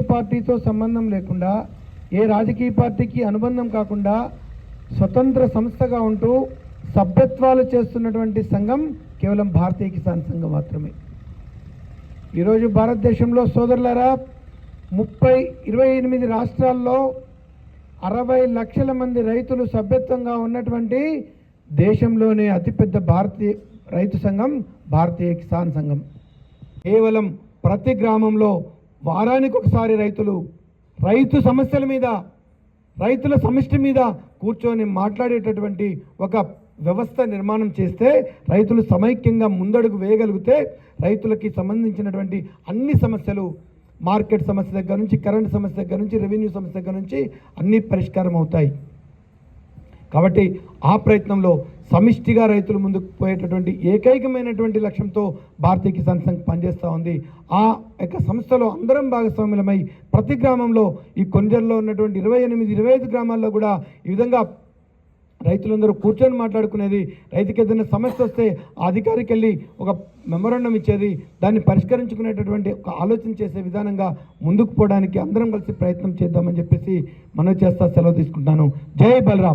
పార్టీతో సంబంధం లేకుండా ఏ రాజకీయ పార్టీకి అనుబంధం కాకుండా స్వతంత్ర సంస్థగా ఉంటూ సభ్యత్వాలు చేస్తున్నటువంటి సంఘం కేవలం భారతీయ కిసాన్ సంఘం మాత్రమే. ఈరోజు భారతదేశంలో సోదరులారా ముప్పై ఇరవై ఎనిమిది రాష్ట్రాల్లో అరవై లక్షల మంది రైతులు సభ్యత్వంగా ఉన్నటువంటి దేశంలోనే అతిపెద్ద భారతీయ రైతు సంఘం భారతీయ కిసాన్ సంఘం. కేవలం ప్రతి గ్రామంలో వారానికి ఒకసారి రైతులు రైతు సమస్యల మీద రైతుల సమిష్టి మీద కూర్చొని మాట్లాడేటటువంటి ఒక వ్యవస్థ నిర్మాణం చేస్తే రైతులు సమైక్యంగా ముందడుగు వేయగలిగితే రైతులకి సంబంధించినటువంటి అన్ని సమస్యలు మార్కెట్ సమస్య దగ్గర నుంచి కరెంట్ సమస్య దగ్గర నుంచి రెవెన్యూ సమస్య దగ్గర నుంచి అన్నీ పరిష్కారం అవుతాయి కాబట్టి ఆ ప్రయత్నంలో సమిష్టిగా రైతులు ముందుకు పోయేటటువంటి ఏకైకమైనటువంటి లక్ష్యంతో భారతీయ కిసాన్ సంఘ్ పనిచేస్తూ ఉంది. ఆ యొక్క సంస్థలో అందరం భాగస్వాములమై ప్రతి గ్రామంలో ఈ కొంజర్లో ఉన్నటువంటి ఇరవై ఎనిమిది ఇరవై ఐదు గ్రామాల్లో కూడా ఈ విధంగా రైతులందరూ కూర్చొని మాట్లాడుకునేది రైతుకి ఏదైనా సమస్య వస్తే ఆ అధికారికి వెళ్ళి ఒక మెమరాండం ఇచ్చేది దాన్ని పరిష్కరించుకునేటటువంటి ఒక ఆలోచన చేసే విధానంగా ముందుకు పోవడానికి అందరం కలిసి ప్రయత్నం చేద్దామని చెప్పేసి మనం చేస్తా సెలవు తీసుకుంటున్నాను. జై బలరాం.